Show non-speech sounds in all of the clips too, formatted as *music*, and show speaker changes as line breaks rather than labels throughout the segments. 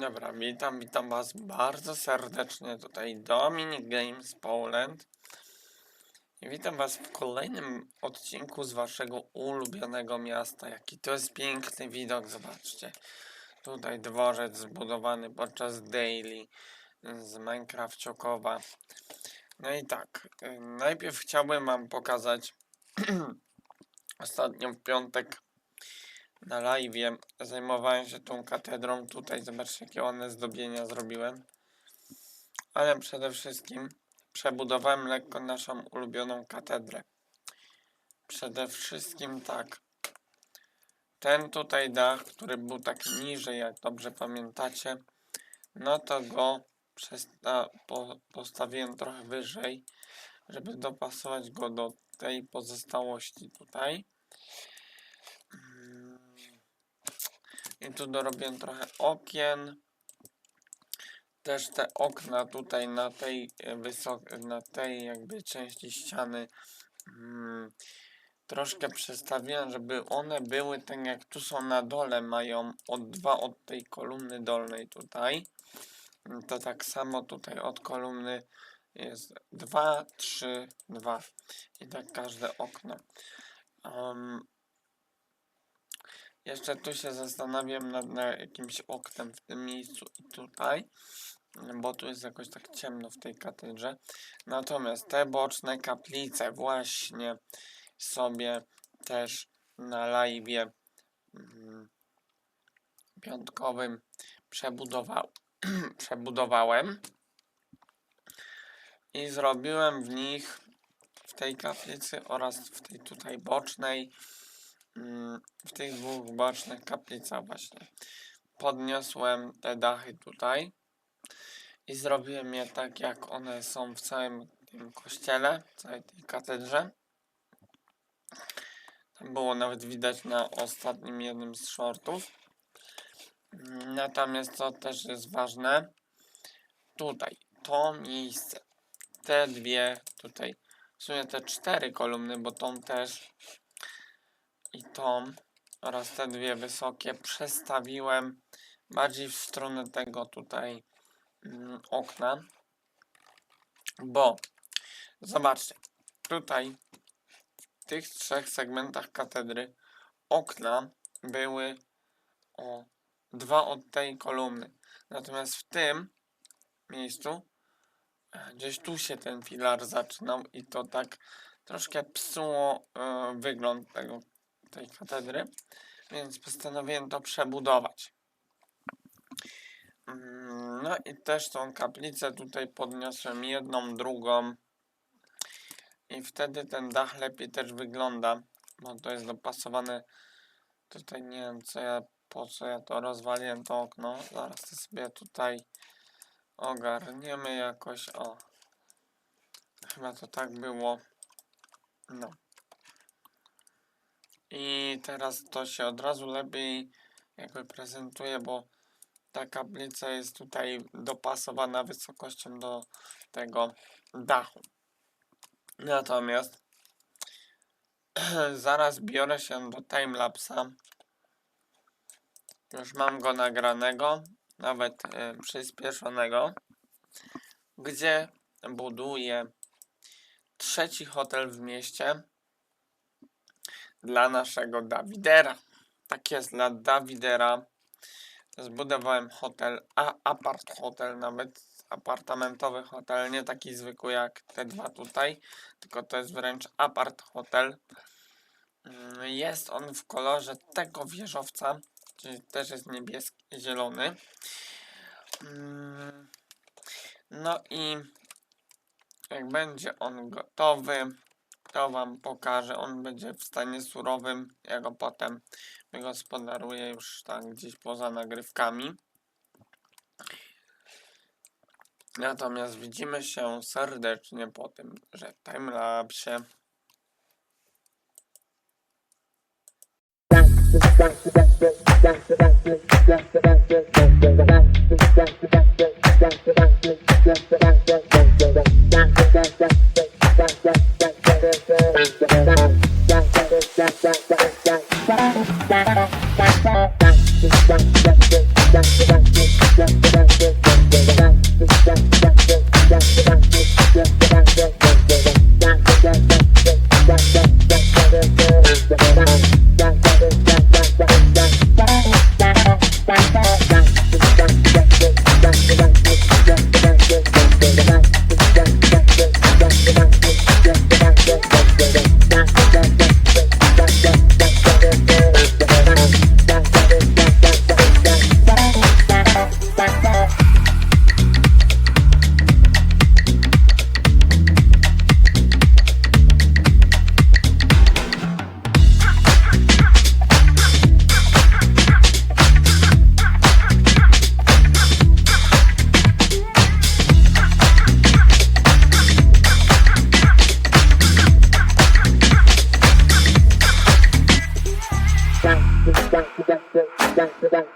Dobra, witam, witam was bardzo serdecznie. Tutaj Dominic Games Poland. I witam was w kolejnym odcinku z waszego ulubionego miasta. Jaki to jest piękny widok, zobaczcie. Tutaj dworzec zbudowany podczas daily z Minecraftciokowa. No i tak, y, najpierw chciałbym wam pokazać *clears throat* ostatnio w piątek na live zajmowałem się tą katedrą. Tutaj zobaczcie jakie one zdobienia zrobiłem. Ale przede wszystkim przebudowałem lekko naszą ulubioną katedrę. Przede wszystkim tak. Ten tutaj dach, który był tak niżej, jak dobrze pamiętacie, no to go postawiłem trochę wyżej, żeby dopasować go do tej pozostałości tutaj. I tu dorobiłem trochę okien. Też te okna tutaj na tej wysok na tej jakby części ściany mm, troszkę przestawiłem, żeby one były tak jak tu są na dole, mają od dwa od tej kolumny dolnej tutaj. To tak samo tutaj od kolumny jest 2, 3, 2 i tak każde okno. Um, jeszcze tu się zastanawiam nad, nad jakimś oknem w tym miejscu i tutaj, bo tu jest jakoś tak ciemno w tej katedrze. Natomiast te boczne kaplice właśnie sobie też na live mm, piątkowym przebudował, *clears throat* przebudowałem i zrobiłem w nich w tej kaplicy oraz w tej tutaj bocznej w tych dwóch bocznych kaplicach właśnie podniosłem te dachy tutaj i zrobiłem je tak jak one są w całym tym kościele, w całej tej katedrze. Było nawet widać na ostatnim jednym z shortów. Natomiast co też jest ważne, tutaj to miejsce, te dwie tutaj, w sumie te cztery kolumny, bo tą też i tą oraz te dwie wysokie przestawiłem bardziej w stronę tego tutaj mm, okna, bo zobaczcie, tutaj w tych trzech segmentach katedry okna były o dwa od tej kolumny, natomiast w tym miejscu e, gdzieś tu się ten filar zaczynał i to tak troszkę psuło e, wygląd tego tej katedry, więc postanowiłem to przebudować. Mm, No i też tą kaplicę tutaj podniosłem jedną, drugą i wtedy ten dach lepiej też wygląda, bo to jest dopasowane. Tutaj nie wiem co ja, po co ja to rozwaliłem to okno. Zaraz to sobie tutaj ogarniemy jakoś. O, chyba to tak było. No. I teraz to się od razu lepiej jakby prezentuje, bo ta kaplica jest tutaj dopasowana wysokością do tego dachu. Natomiast *clears throat* zaraz biorę się do timelapsa. Już mam go nagranego, nawet y, przyspieszonego, gdzie buduję trzeci hotel w mieście dla naszego Dawidera. Tak jest, dla Dawidera zbudowałem hotel, a apart hotel nawet, apartamentowy hotel, nie taki zwykły jak te dwa tutaj, tylko to jest wręcz apart hotel. Mm, Jest on w kolorze tego wieżowca, czyli też jest niebieski, zielony. Mm, No i jak będzie on gotowy, to wam pokażę. On będzie w stanie surowym. Ja go potem wygospodaruję już tak gdzieś poza nagrywkami. Natomiast widzimy się serdecznie po tym, że timelapsie.
Thank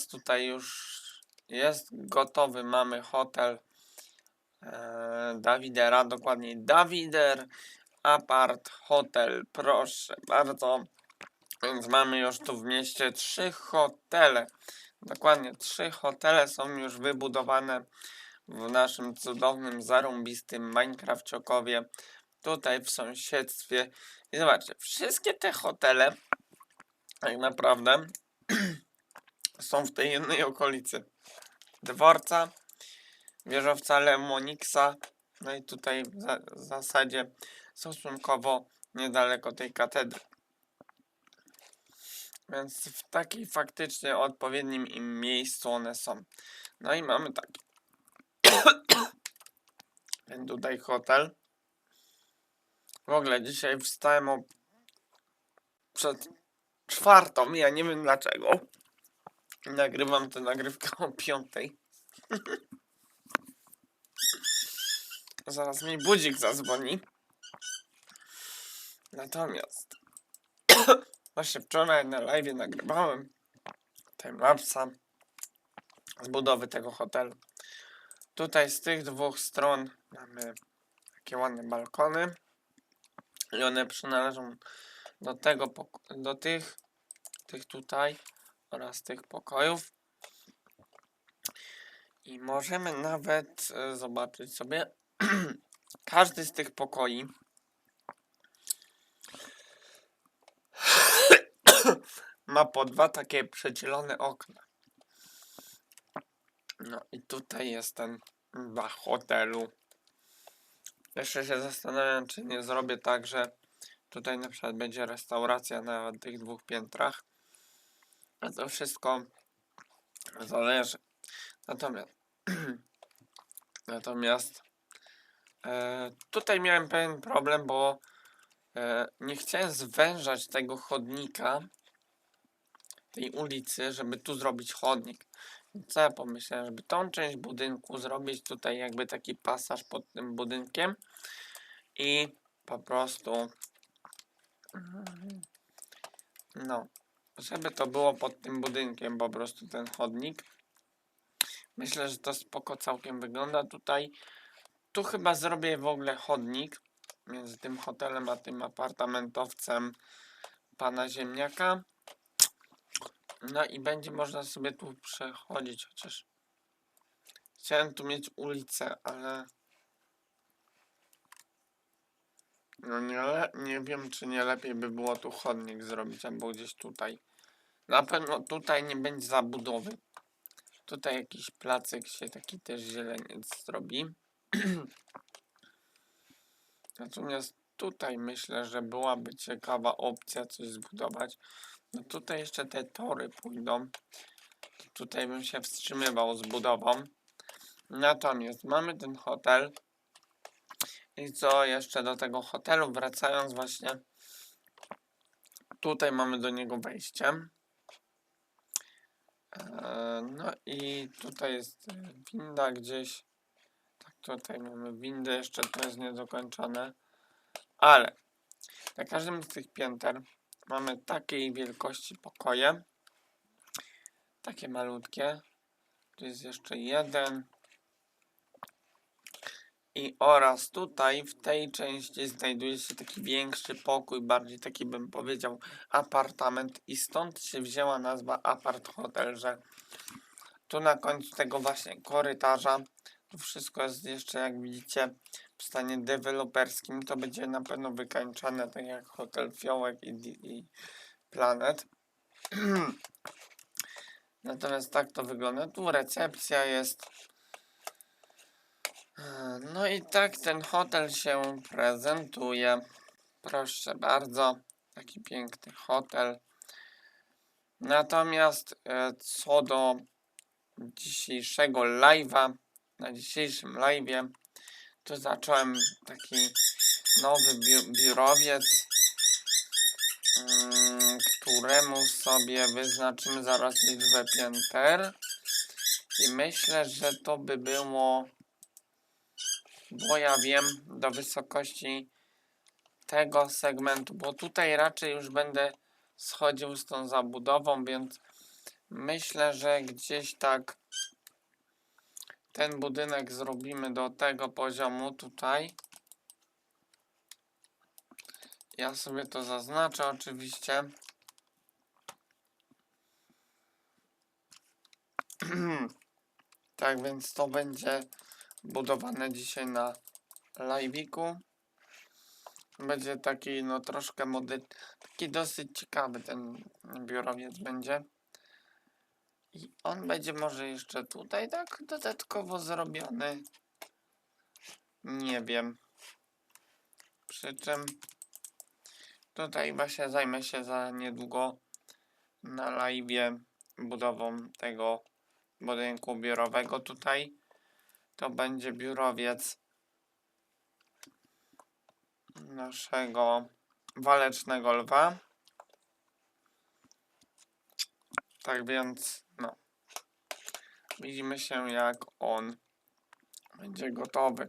Was tutaj już. Jest gotowy, mamy hotel e, Dawidera, dokładniej Dawider Apart Hotel, proszę bardzo. Więc mamy już tu w mieście trzy hotele. Dokładnie trzy hotele są już wybudowane w naszym cudownym, zarąbistym Minecraftciokowie. Tutaj w sąsiedztwie. I zobaczcie, wszystkie te hotele tak naprawdę są w tej jednej okolicy. Dworca, wieżowca Lemoniksa, no i tutaj w, w zasadzie stosunkowo niedaleko tej katedry. Więc w takiej faktycznie odpowiednim im miejscu one są. No i mamy taki. *coughs* Ten tutaj hotel. W ogóle dzisiaj wstałem o przed czwartą, ja nie wiem dlaczego. Nagrywam tę nagrywkę o piątej. *laughs* Zaraz mi budzik zadzwoni. Natomiast *coughs* właśnie wczoraj na live nagrywałem timelapsa z budowy tego hotelu. Tutaj z tych dwóch stron mamy takie ładne balkony i one przynależą do tego do tych tych tutaj oraz tych pokojów. I możemy nawet e, zobaczyć sobie *clears throat* każdy z tych pokoi. *clears throat* Ma po dwa takie przedzielone okna. No i tutaj jest ten dach hotelu. Jeszcze się zastanawiam czy nie zrobię tak, że Tutaj na przykład będzie restauracja na tych dwóch piętrach. A to wszystko zależy. Natomiast *clears throat* natomiast e, tutaj miałem pewien problem, bo e, nie chciałem zwężać tego chodnika tej ulicy, żeby tu zrobić chodnik. Co ja pomyślałem, żeby tą część budynku zrobić tutaj jakby taki pasaż pod tym budynkiem i po prostu no, żeby to było pod tym budynkiem po prostu ten chodnik. Myślę, że to spoko całkiem wygląda tutaj. Tu chyba zrobię w ogóle chodnik między tym hotelem a tym apartamentowcem pana ziemniaka. No i będzie można sobie tu przechodzić, chociaż chciałem tu mieć ulicę, ale No nie, nie wiem, czy nie lepiej by było tu chodnik zrobić, albo gdzieś tutaj. Na pewno tutaj nie będzie zabudowy. Tutaj jakiś placek się taki też zieleniec zrobi. *clears throat* Natomiast tutaj myślę, że byłaby ciekawa opcja coś zbudować. No tutaj jeszcze te tory pójdą. Tutaj bym się wstrzymywał z budową. Natomiast mamy ten hotel. I co jeszcze do tego hotelu, wracając właśnie, tutaj mamy do niego wejście. Eee, No i tutaj jest e, winda gdzieś. Tak, tutaj mamy windę, jeszcze to jest niedokończone. Ale na każdym z tych pięter mamy takiej wielkości pokoje. Takie malutkie. Tu jest jeszcze jeden, i oraz tutaj w tej części znajduje się taki większy pokój, bardziej taki bym powiedział apartament i stąd się wzięła nazwa apart hotel, że tu na końcu tego właśnie korytarza to wszystko jest jeszcze jak widzicie w stanie deweloperskim, to będzie na pewno wykańczane tak jak hotel Fiołek i, i Planet. *clears throat* Natomiast tak to wygląda. Tu recepcja jest. No i tak ten hotel się prezentuje. Proszę bardzo. Taki piękny hotel. Natomiast e, co do dzisiejszego live'a, na dzisiejszym live'ie, to zacząłem taki nowy biu biurowiec, mm, któremu sobie wyznaczymy zaraz liczbę pięter. I myślę, że to by było, bo ja wiem, do wysokości tego segmentu, bo tutaj raczej już będę schodził z tą zabudową, więc myślę, że gdzieś tak ten budynek zrobimy do tego poziomu tutaj. Ja sobie to zaznaczę oczywiście. *clears throat* tak więc to będzie budowane dzisiaj na live'iku. Będzie taki no troszkę mody, taki dosyć ciekawy ten biurowiec będzie. I on będzie może jeszcze tutaj tak dodatkowo zrobiony. Nie wiem. Przy czym tutaj właśnie zajmę się za niedługo na live budową tego budynku biurowego tutaj. To będzie biurowiec naszego walecznego lwa. Tak więc, no. Widzimy się, jak on będzie gotowy.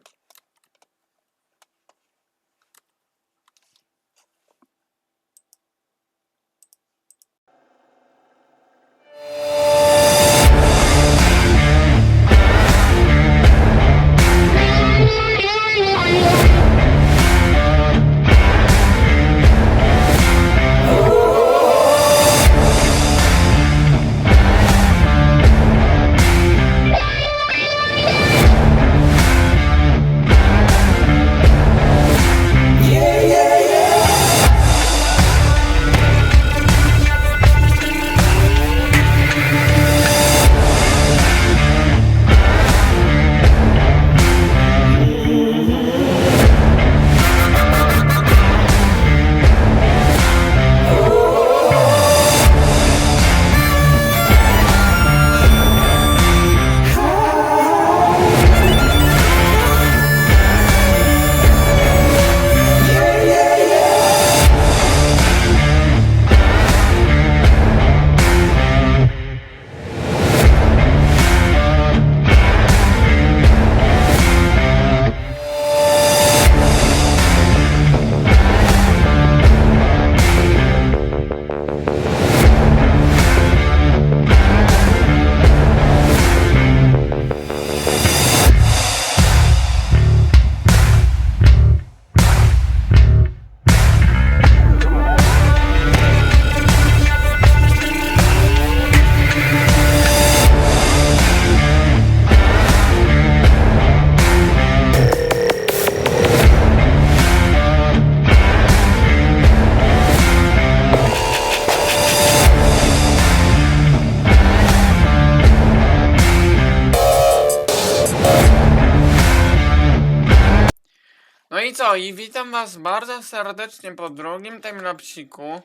No i witam was bardzo serdecznie po drugim timelapsiku.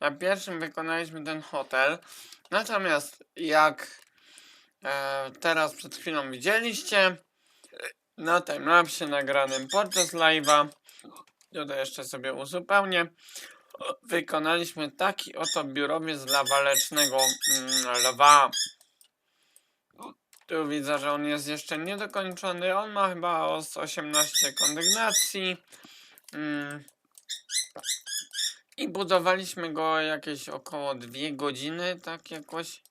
Na pierwszym wykonaliśmy ten hotel. Natomiast jak e, teraz przed chwilą widzieliście, na timelapsie nagranym podczas live'a, tutaj jeszcze sobie uzupełnię, wykonaliśmy taki oto biurowiec dla walecznego mm, lwa. Tu widzę, że on jest jeszcze niedokończony. On ma chyba o z 18 kondygnacji. Mm. I budowaliśmy go jakieś około 2 godziny, tak jakoś.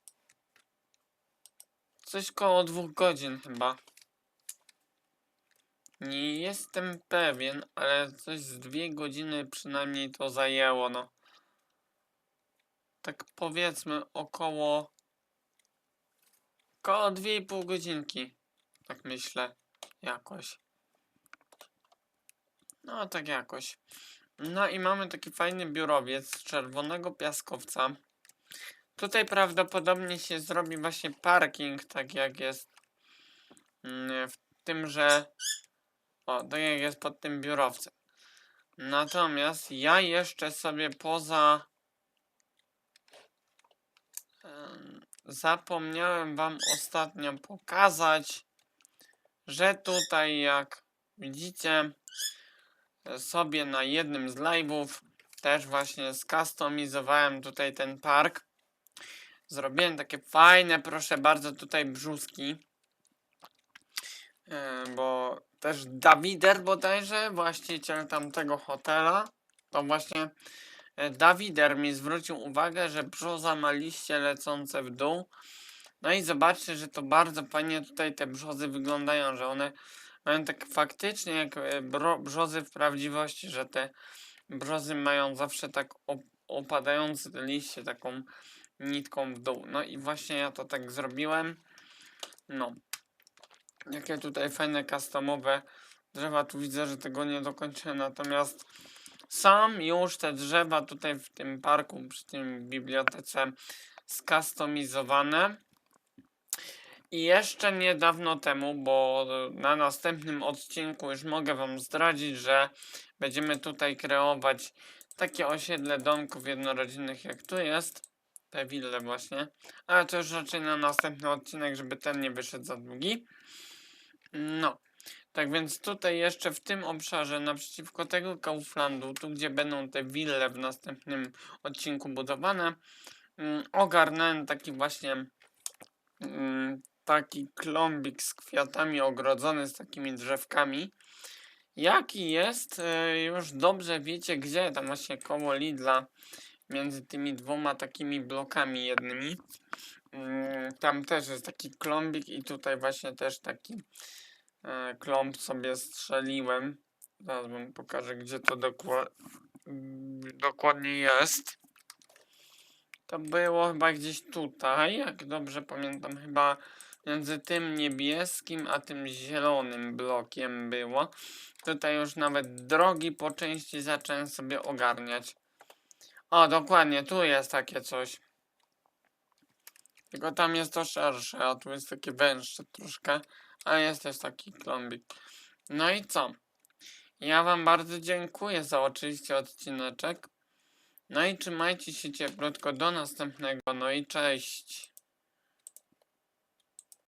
Coś koło 2 godzin chyba. Nie jestem pewien, ale coś z 2 godziny przynajmniej to zajęło, no. Tak powiedzmy około Koło 2,5 godzinki. Tak myślę. Jakoś. No, tak jakoś. No i mamy taki fajny biurowiec z czerwonego piaskowca. Tutaj prawdopodobnie się zrobi właśnie parking, tak jak jest mm, w tym, że o, tak jak jest pod tym biurowcem. Natomiast ja jeszcze sobie poza zapomniałem wam ostatnio pokazać, że tutaj jak widzicie sobie na jednym z live'ów też właśnie skustomizowałem tutaj ten park. Zrobiłem takie fajne, proszę bardzo, tutaj brzuski. E, Bo też Dawider bodajże, właściciel tamtego hotela, to właśnie Dawider mi zwrócił uwagę, że brzoza ma liście lecące w dół. No i zobaczcie, że to bardzo fajnie tutaj te brzozy wyglądają, że one mają tak faktycznie jak e, brzozy w prawdziwości, że te brzozy mają zawsze tak op opadające te liście taką nitką w dół. No i właśnie ja to tak zrobiłem. No. Jakie tutaj fajne customowe drzewa. Tu widzę, że tego nie dokończyłem. Natomiast sam już te drzewa tutaj w tym parku, przy tym bibliotece skustomizowane. I jeszcze niedawno temu, bo na następnym odcinku już mogę Wam zdradzić, że będziemy tutaj kreować takie osiedle domków jednorodzinnych jak tu jest. Te wille właśnie. Ale to już raczej na następny odcinek, żeby ten nie wyszedł za długi. No. Tak więc tutaj jeszcze w tym obszarze, naprzeciwko tego Kauflandu, tu gdzie będą te wille w następnym odcinku budowane, mm, ogarnąłem taki właśnie mm, taki klombik z kwiatami ogrodzony z takimi drzewkami. Jaki jest, e, już dobrze wiecie gdzie, tam właśnie koło Lidla, między tymi dwoma takimi blokami jednymi. Mm, Tam też jest taki klombik i tutaj właśnie też taki e, klomb sobie strzeliłem. Zaraz wam pokażę gdzie to dokła dokładnie jest. To było chyba gdzieś tutaj, jak dobrze pamiętam, chyba między tym niebieskim a tym zielonym blokiem było. Tutaj już nawet drogi po części zacząłem sobie ogarniać. O, dokładnie, tu jest takie coś. Tylko tam jest to szersze, a tu jest takie węższe troszkę. A jest też taki klombik. No i co? Ja wam bardzo dziękuję za oczywiście odcineczek. No i trzymajcie się cieplutko do następnego. No i cześć.